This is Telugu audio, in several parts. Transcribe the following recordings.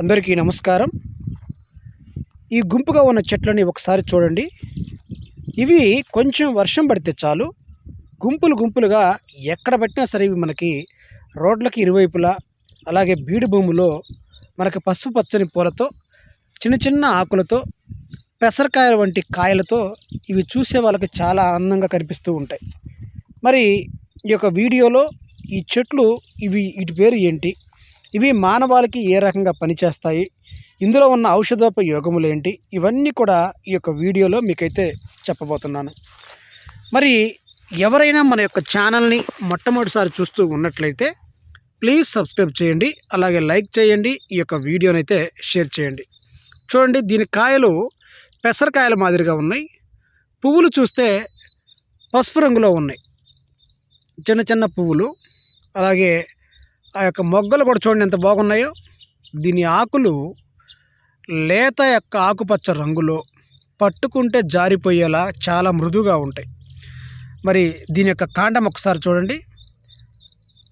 అందరికీ నమస్కారం. ఈ గుంపుగా ఉన్న చెట్లని ఒకసారి చూడండి. ఇవి కొంచెం వర్షం పడితే చాలు. గుంపులు గుంపులుగా ఎక్కడ పెట్టినా సరే ఇవి మనకి రోడ్లకి ఇరువైపులా అలాగే బీడు భూమిలో మనకి పసుపు పచ్చని పూలతో చిన్న చిన్న ఆకులతో పెసరకాయల వంటి కాయలతో ఇవి చూసే వాళ్ళకి చాలా ఆనందంగా కనిపిస్తూ ఉంటాయి. మరి ఈ యొక్క వీడియోలో ఈ చెట్లు ఇవి వీటి పేరు ఏంటి? ఇవి మానవాళికి ఏ రకంగా పనిచేస్తాయి? ఇందులో ఉన్న ఔషధోపయోగములు ఏంటి? ఇవన్నీ కూడా ఈ యొక్క వీడియోలో మీకైతే చెప్పబోతున్నాను. మరి ఎవరైనా మన యొక్క ఛానల్ని మొట్టమొదటిసారి చూస్తూ ఉన్నట్లయితే ప్లీజ్ సబ్స్క్రైబ్ చేయండి అలాగే లైక్ చేయండి ఈ యొక్క వీడియోనైతే షేర్ చేయండి. చూడండి దీని కాయలు పెసరకాయల మాదిరిగా ఉన్నాయి. పువ్వులు చూస్తే పసుపు రంగులో ఉన్నాయి. చిన్న చిన్న పువ్వులు అలాగే ఆ యొక్క మొగ్గలు కూడా చూడండి ఎంత బాగున్నాయో. దీని ఆకులు లేత యొక్క ఆకుపచ్చ రంగులో పట్టుకుంటే జారిపోయేలా చాలా మృదువుగా ఉంటాయి. మరి దీని యొక్క కాండం ఒకసారి చూడండి.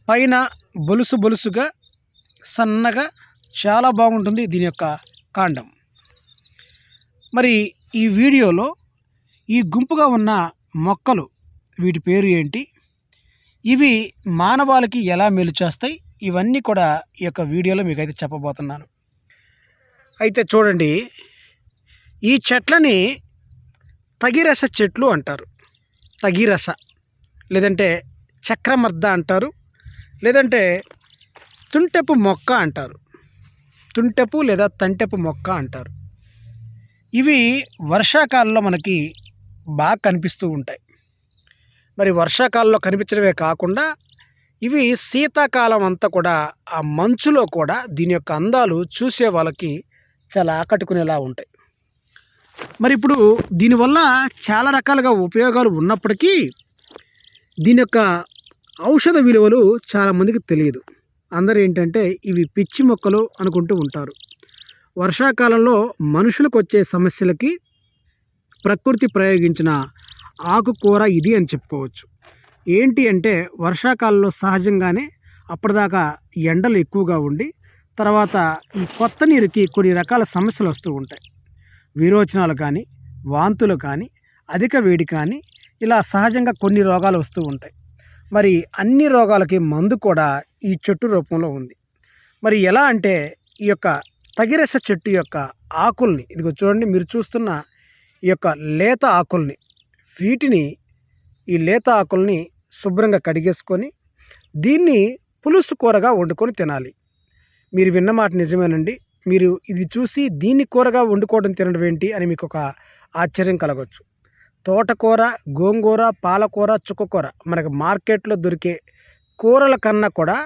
పైన బొలుసు బొలుసుగా సన్నగా చాలా బాగుంటుంది దీని యొక్క కాండం. మరి ఈ వీడియోలో ఈ గుంపుగా ఉన్న మొక్కలు వీటి పేరు ఏంటి? ఇవి మానవాళికి ఎలా మేలు చేస్తాయి? ఇవన్నీ కూడా ఈ యొక్క వీడియోలో మీకు అయితే చెప్పబోతున్నాను. అయితే చూడండి ఈ చెట్లని తగిరస చెట్లు అంటారు. తగిరస లేదంటే చక్రమర్ద అంటారు లేదంటే తుంటెపు మొక్క అంటారు. తుంటెపు లేదా తంటెపు మొక్క అంటారు. ఇవి వర్షాకాలంలో మనకి బాగా కనిపిస్తూ ఉంటాయి. మరి వర్షాకాలంలో కనిపించడమే కాకుండా ఇవి శీతాకాలం అంతా కూడా ఆ మంచులో కూడా దీని యొక్క అందాలు చూసే వాళ్ళకి చాలా ఆకట్టుకునేలా ఉంటాయి. మరి ఇప్పుడు దీనివల్ల చాలా రకాలుగా ఉపయోగాలు ఉన్నప్పటికీ దీని యొక్క ఔషధ విలువలు చాలామందికి తెలియదు. అందరూ ఏంటంటే ఇవి పిచ్చి మొక్కలు అనుకుంటూ ఉంటారు. వర్షాకాలంలో మనుషులకు వచ్చే సమస్యలకి ప్రకృతి ప్రయోగించిన ఆకుకూర ఇది అని చెప్పుకోవచ్చు. ఏంటి అంటే వర్షాకాలంలో సహజంగానే అప్పటిదాకా ఎండలు ఎక్కువగా ఉండి తర్వాత ఈ కొత్త నీరుకి కొన్ని రకాల సమస్యలు వస్తూ ఉంటాయి. విరోచనాలు కానీ వాంతులు కానీ అధిక వేడి కానీ ఇలా సహజంగా కొన్ని రోగాలు వస్తూ ఉంటాయి. మరి అన్ని రోగాలకి మందు కూడా ఈ చెట్టు రూపంలో ఉంది. మరి ఎలా అంటే ఈ యొక్క తగిరస చెట్టు యొక్క ఆకుల్ని ఇదిగో చూడండి మీరు చూస్తున్న ఈ యొక్క లేత ఆకుల్ని వీటిని ఈ లేత ఆకుల్ని శుభ్రంగా కడిగేసుకొని దీన్ని పులుసు కూరగా వండుకొని తినాలి. మీరు విన్న మాట నిజమేనండి. మీరు ఇది చూసి దీన్ని కూరగా వండుకోవడం తినడం ఏంటి అని మీకు ఒక ఆశ్చర్యం కలగవచ్చు తోటకూర గోంగూర పాలకూర చుక్కకూర మనకు మార్కెట్లో దొరికే కూరల కన్నా కూడా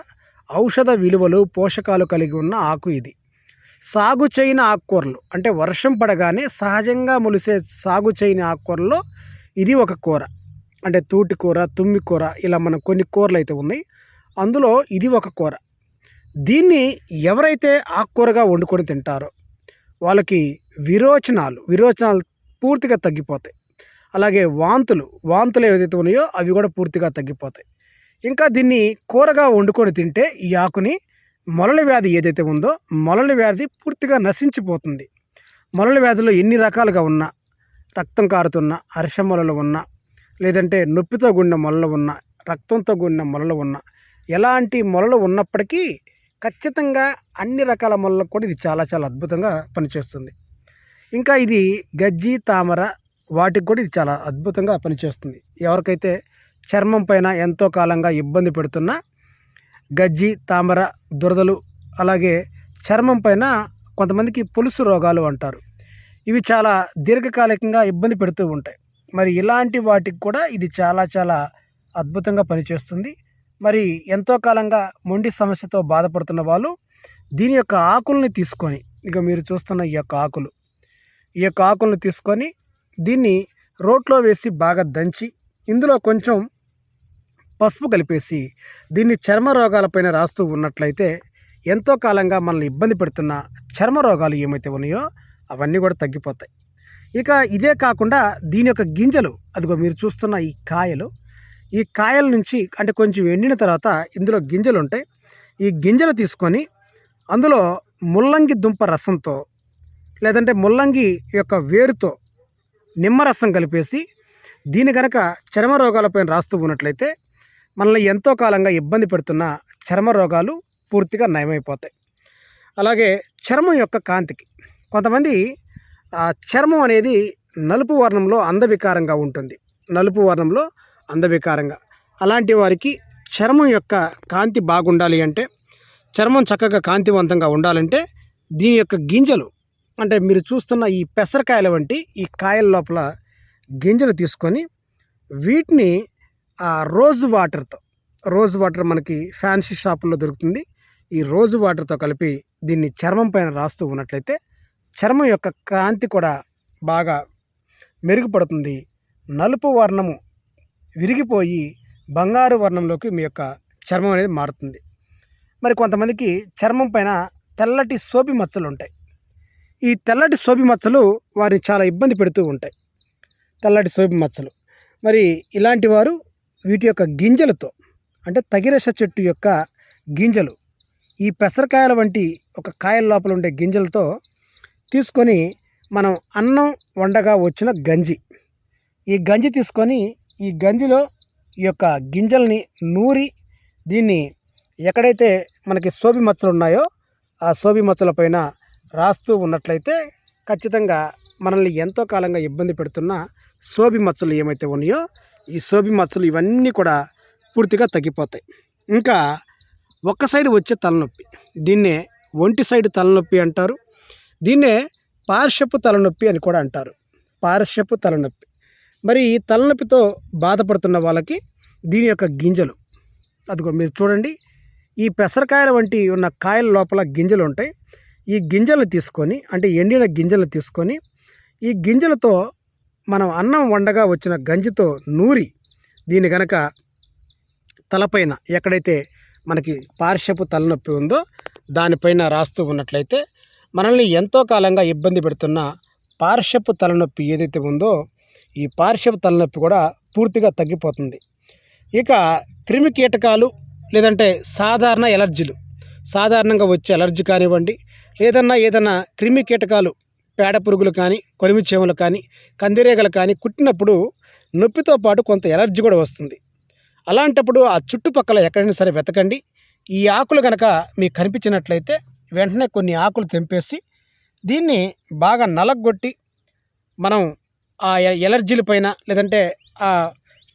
ఔషధ విలువలు పోషకాలు కలిగి ఉన్న ఆకు ఇది. సాగు చేయని ఆకుకూరలు అంటే వర్షం పడగానే సహజంగా మొలిసే సాగు చేయని ఆకుకూరల్లో ఇది ఒక కూర. అంటే తూటి కూర తుమ్మి కూర ఇలా మన కొన్ని కూరలు అయితే ఉన్నాయి. అందులో ఇది ఒక కూర. దీన్ని ఎవరైతే ఆకుకూరగా వండుకొని తింటారో వాళ్ళకి విరోచనాలు విరోచనాలు పూర్తిగా తగ్గిపోతాయి. అలాగే వాంతులు వాంతులు ఏవైతే ఉన్నాయో అవి కూడా పూర్తిగా తగ్గిపోతాయి. ఇంకా దీన్ని కూరగా వండుకొని తింటే ఈ ఆకుని మొలల వ్యాధి ఏదైతే ఉందో మొలల వ్యాధి పూర్తిగా నశించిపోతుంది. మొలల వ్యాధిలో ఎన్ని రకాలుగా ఉన్నా రక్తం కారుతున్న అరిషమొలలు ఉన్నా లేదంటే నొప్పితో కూడిన మొలలు ఉన్న రక్తంతో కూడిన మొలలు ఉన్న ఎలాంటి మొలలు ఉన్నప్పటికీ ఖచ్చితంగా అన్ని రకాల మొలలకు కూడా ఇది చాలా చాలా అద్భుతంగా పనిచేస్తుంది. ఇంకా ఇది గజ్జి తామర వాటికి కూడా ఇది చాలా అద్భుతంగా పనిచేస్తుంది. ఎవరికైతే చర్మం పైన ఎంతో కాలంగా ఇబ్బంది పెడుతున్న గజ్జి తామర దురదలు అలాగే చర్మం పైన కొంతమందికి పులుసు రోగాలు అంటారు. ఇవి చాలా దీర్ఘకాలికంగా ఇబ్బంది పెడుతూ ఉంటాయి. మరి ఇలాంటి వాటికి కూడా ఇది చాలా చాలా అద్భుతంగా పనిచేస్తుంది. మరి ఎంతో కాలంగా మొండి సమస్యతో బాధపడుతున్న వాళ్ళు దీని యొక్క ఆకుల్ని తీసుకొని ఇక మీరు చూస్తున్న ఈ యొక్క ఆకులు ఈ యొక్క ఆకులను తీసుకొని దీన్ని రోట్లో వేసి బాగా దంచి ఇందులో కొంచెం పసుపు కలిపేసి దీన్ని చర్మ రోగాలపైన రాస్తూ ఉన్నట్లయితే ఎంతో కాలంగా మనల్ని ఇబ్బంది పెడుతున్న చర్మ రోగాలు ఏమైతే ఉన్నాయో అవన్నీ కూడా తగ్గిపోతాయి. ఇక ఇదే కాకుండా దీని యొక్క గింజలు అదిగో మీరు చూస్తున్న ఈ కాయలు ఈ కాయల నుంచి అంటే కొంచెం ఎండిన తర్వాత ఇందులో గింజలు ఉంటాయి. ఈ గింజలు తీసుకొని అందులో ముల్లంగి దుంప రసంతో లేదంటే ముల్లంగి యొక్క వేరుతో నిమ్మరసం కలిపేసి దీని కనుక చర్మ రోగాలపైన రాస్తూ ఉన్నట్లయితే మనల్ని ఎంతో కాలంగా ఇబ్బంది పెడుతున్న చర్మ రోగాలు పూర్తిగా నయమైపోతాయి. అలాగే చర్మం యొక్క కాంతికి కొంతమంది ఆ చర్మం అనేది నలుపు వర్ణంలో అందవికారంగా ఉంటుంది. నలుపు వర్ణంలో అందవికారంగా అలాంటి వారికి చర్మం యొక్క కాంతి బాగుండాలి అంటే చర్మం చక్కగా కాంతివంతంగా ఉండాలంటే దీని యొక్క గింజలు అంటే మీరు చూస్తున్న ఈ పెసరకాయల వంటి ఈ కాయల లోపల గింజలు తీసుకొని వీటిని ఆ రోజు వాటర్తో రోజు వాటర్ మనకి ఫ్యాన్సీ షాపుల్లో దొరుకుతుంది. ఈ రోజు వాటర్తో కలిపి దీన్ని చర్మం పైన రాస్తూ ఉన్నట్లయితే చర్మం యొక్క కాంతి కూడా బాగా మెరుగుపడుతుంది. నలుపు వర్ణము విరిగిపోయి బంగారు వర్ణంలోకి మీ యొక్క చర్మం అనేది మారుతుంది. మరి కొంతమందికి చర్మం పైన తెల్లటి సోపి మచ్చలు ఉంటాయి. ఈ తెల్లటి సోపి మచ్చలు వారిని చాలా ఇబ్బంది పెడుతూ ఉంటాయి. తెల్లటి సోపి మచ్చలు. మరి ఇలాంటి వారు వీటి యొక్క గింజలతో అంటే తగిరస చెట్టు యొక్క గింజలు ఈ పెసరకాయల వంటి ఒక కాయల లోపల ఉండే గింజలతో తీసుకొని మనం అన్నం వండగా వచ్చిన గంజి. ఈ గంజి తీసుకొని ఈ గంజిలో ఈ యొక్క గింజల్ని నూరి దీన్ని ఎక్కడైతే మనకి సోబి మచ్చలు ఉన్నాయో ఆ సోబి మచ్చల పైన రాస్తూ ఉన్నట్లయితే ఖచ్చితంగా మనల్ని ఎంతో కాలంగా ఇబ్బంది పెడుతున్న సోబి మచ్చలు ఏమైతే ఉన్నాయో ఈ సోబి మచ్చలు ఇవన్నీ కూడా పూర్తిగా తగ్గిపోతాయి. ఇంకా ఒక్క సైడ్ వచ్చే తలనొప్పి. దీన్నే ఒంటి సైడ్ తలనొప్పి అంటారు. దీన్నే పార్శ్వపు తలనొప్పి అని కూడా అంటారు. పార్శ్వపు తలనొప్పి. మరి ఈ తలనొప్పితో బాధపడుతున్న వాళ్ళకి దీని యొక్క గింజలు. అదిగో మీరు చూడండి. ఈ పెసరకాయల వంటి ఉన్న కాయల లోపల గింజలు ఉంటాయి. ఈ గింజలు తీసుకొని అంటే ఎండిన గింజలు తీసుకొని ఈ గింజలతో మనం అన్నం వండగా వచ్చిన గంజితో నూరి దీని గనక తలపైన ఎక్కడైతే మనకి పార్శ్వపు తలనొప్పి ఉందో దానిపైన రాస్తూ ఉన్నట్లయితే మనల్ని ఎంతో కాలంగా ఇబ్బంది పెడుతున్న పార్శ్వపు తలనొప్పి ఏదైతే ఉందో ఈ పార్శ్వపు తలనొప్పి కూడా పూర్తిగా తగ్గిపోతుంది. ఇక క్రిమి కీటకాలు లేదంటే సాధారణ ఎలర్జీలు సాధారణంగా వచ్చే ఎలర్జీ కానివ్వండి లేదన్నా ఏదన్నా క్రిమి కీటకాలు పేడ పురుగులు కానీ కొరిమి చేమలు కానీ కందిరీగలు కానీ కుట్టినప్పుడు నొప్పితో పాటు కొంత ఎలర్జీ కూడా వస్తుంది. అలాంటప్పుడు ఆ చుట్టుపక్కల ఎక్కడైనా సరే వెతకండి. ఈ ఆకులు కనుక మీకు కనిపించినట్లయితే వెంటనే కొన్ని ఆకులు తెంపేసి దీన్ని బాగా నలగొట్టి మనం ఆ ఎలర్జీల పైన లేదంటే ఆ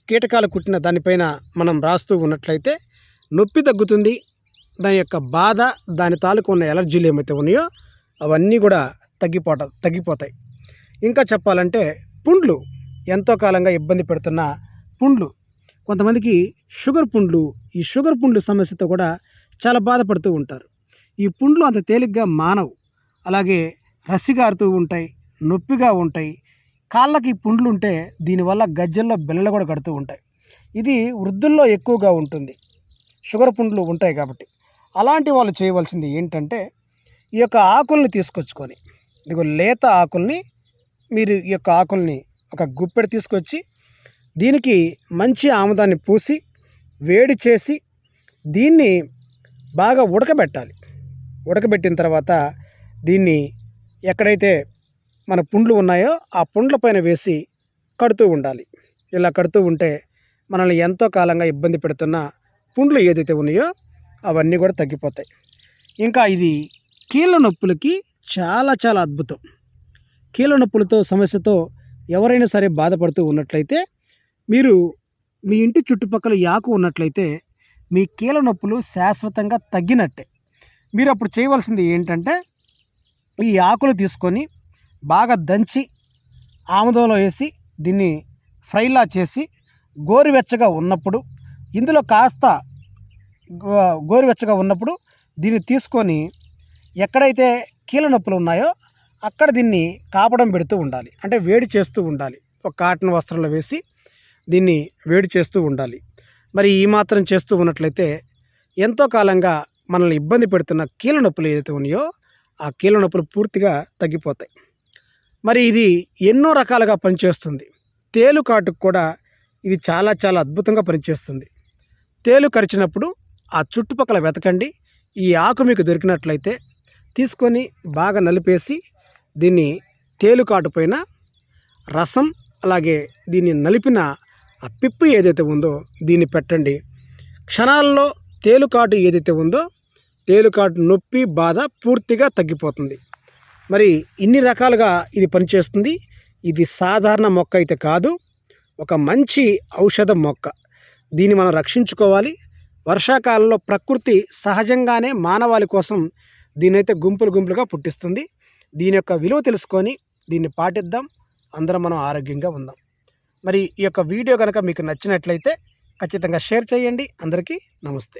కీటకాలు కుట్టిన దానిపైన మనం రాస్తూ ఉన్నట్లయితే నొప్పి తగ్గుతుంది. దాని యొక్క బాధ దాని తాలూకు ఉన్న ఎలర్జీలు ఏమైతే ఉన్నాయో అవన్నీ కూడా తగ్గిపోట తగ్గిపోతాయి. ఇంకా చెప్పాలంటే పుండ్లు ఎంతో కాలంగా ఇబ్బంది పెడుతున్న పుండ్లు. కొంతమందికి షుగర్ పుండ్లు ఈ షుగర్ పుండ్లు సమస్యతో కూడా చాలా బాధపడుతూ ఉంటారు. ఈ పుండ్లు అంత తేలిగ్గా మానవు. అలాగే రసిగారుతూ ఉంటాయి నొప్పిగా ఉంటాయి. కాళ్ళకి పుండ్లు ఉంటే దీనివల్ల గజ్జల్లో బిల్లలు కూడా కడుతూ ఉంటాయి. ఇది వృద్ధుల్లో ఎక్కువగా ఉంటుంది. షుగర్ పుండ్లు ఉంటాయి కాబట్టి. అలాంటి వాళ్ళు చేయవలసింది ఏంటంటే ఈ యొక్క ఆకుల్ని తీసుకొచ్చుకొని ఇదిగో లేత ఆకుల్ని మీరు ఈ యొక్క ఆకుల్ని ఒక గుప్పెడు తీసుకొచ్చి దీనికి మంచి ఆముదాన్ని పూసి వేడి చేసి దీన్ని బాగా ఉడకబెట్టాలి. ఉడకబెట్టిన తర్వాత దీన్ని ఎక్కడైతే మన పుండ్లు ఉన్నాయో ఆ పుండ్ల పైన వేసి కడుతూ ఉండాలి. ఇలా కడుతూ ఉంటే మనల్ని ఎంతో కాలంగా ఇబ్బంది పెడుతున్న పుండ్లు ఏదైతే ఉన్నాయో అవన్నీ కూడా తగ్గిపోతాయి. ఇంకా ఇది కీళ్ళ నొప్పులకి చాలా చాలా అద్భుతం. కీళ్ళ నొప్పులతో సమస్యతో ఎవరైనా సరే బాధపడుతూ ఉన్నట్లయితే మీరు మీ ఇంటి చుట్టుపక్కల యాకు ఉన్నట్లయితే మీ కీళ్ళ నొప్పులు శాశ్వతంగా తగ్గినట్టే. మీరు అప్పుడు చేయవలసింది ఏంటంటే ఈ ఆకులు తీసుకొని బాగా దంచి ఆముదంలో వేసి దీన్ని ఫ్రైలా చేసి గోరువెచ్చగా ఉన్నప్పుడు ఇందులో కాస్త గో- గోరువెచ్చగా ఉన్నప్పుడు దీన్ని తీసుకొని ఎక్కడైతే కీళ్ళ నొప్పులు ఉన్నాయో అక్కడ దీన్ని కాపడం పెడుతూ ఉండాలి. అంటే వేడి చేస్తూ ఉండాలి. ఒక కాటన్ వస్త్రంలో వేసి దీన్ని వేడి చేస్తూ ఉండాలి. మరి ఈ మాత్రం చేస్తూ ఉన్నట్లయితే ఎంతో కాలంగా మనల్ని ఇబ్బంది పెడుతున్న కీళ్ళ నొప్పులు ఏదైతే ఉన్నాయో ఆ కీళ్ళ నొప్పులు పూర్తిగా తగ్గిపోతాయి. మరి ఇది ఎన్నో రకాలుగా పనిచేస్తుంది. తేలు కాటుకు కూడా ఇది చాలా చాలా అద్భుతంగా పనిచేస్తుంది. తేలు కరిచినప్పుడు ఆ చుట్టుపక్కల వెతకండి. ఈ ఆకు మీకు దొరికినట్లయితే తీసుకొని బాగా నలిపేసి దీన్ని తేలుకాటు పైన రసం అలాగే దీన్ని నలిపిన ఆ పిప్పు ఏదైతే ఉందో దీన్ని పెట్టండి. క్షణాల్లో తేలుకాటు ఏదైతే ఉందో తేలుకాటు నొప్పి బాధ పూర్తిగా తగ్గిపోతుంది. మరి ఇన్ని రకాలుగా ఇది పనిచేస్తుంది. ఇది సాధారణ మొక్క అయితే కాదు. ఒక మంచి ఔషధ మొక్క. దీన్ని మనం రక్షించుకోవాలి. వర్షాకాలంలో ప్రకృతి సహజంగానే మానవాళి కోసం దీనైతే గుంపులు గుంపులుగా పుట్టిస్తుంది. దీని యొక్క విలువ తెలుసుకొని దీన్ని పాటిద్దాం. అందరం మనం ఆరోగ్యంగా ఉందాం. మరి ఈ యొక్క వీడియో కనుక మీకు నచ్చినట్లయితే ఖచ్చితంగా షేర్ చేయండి. అందరికీ నమస్తే.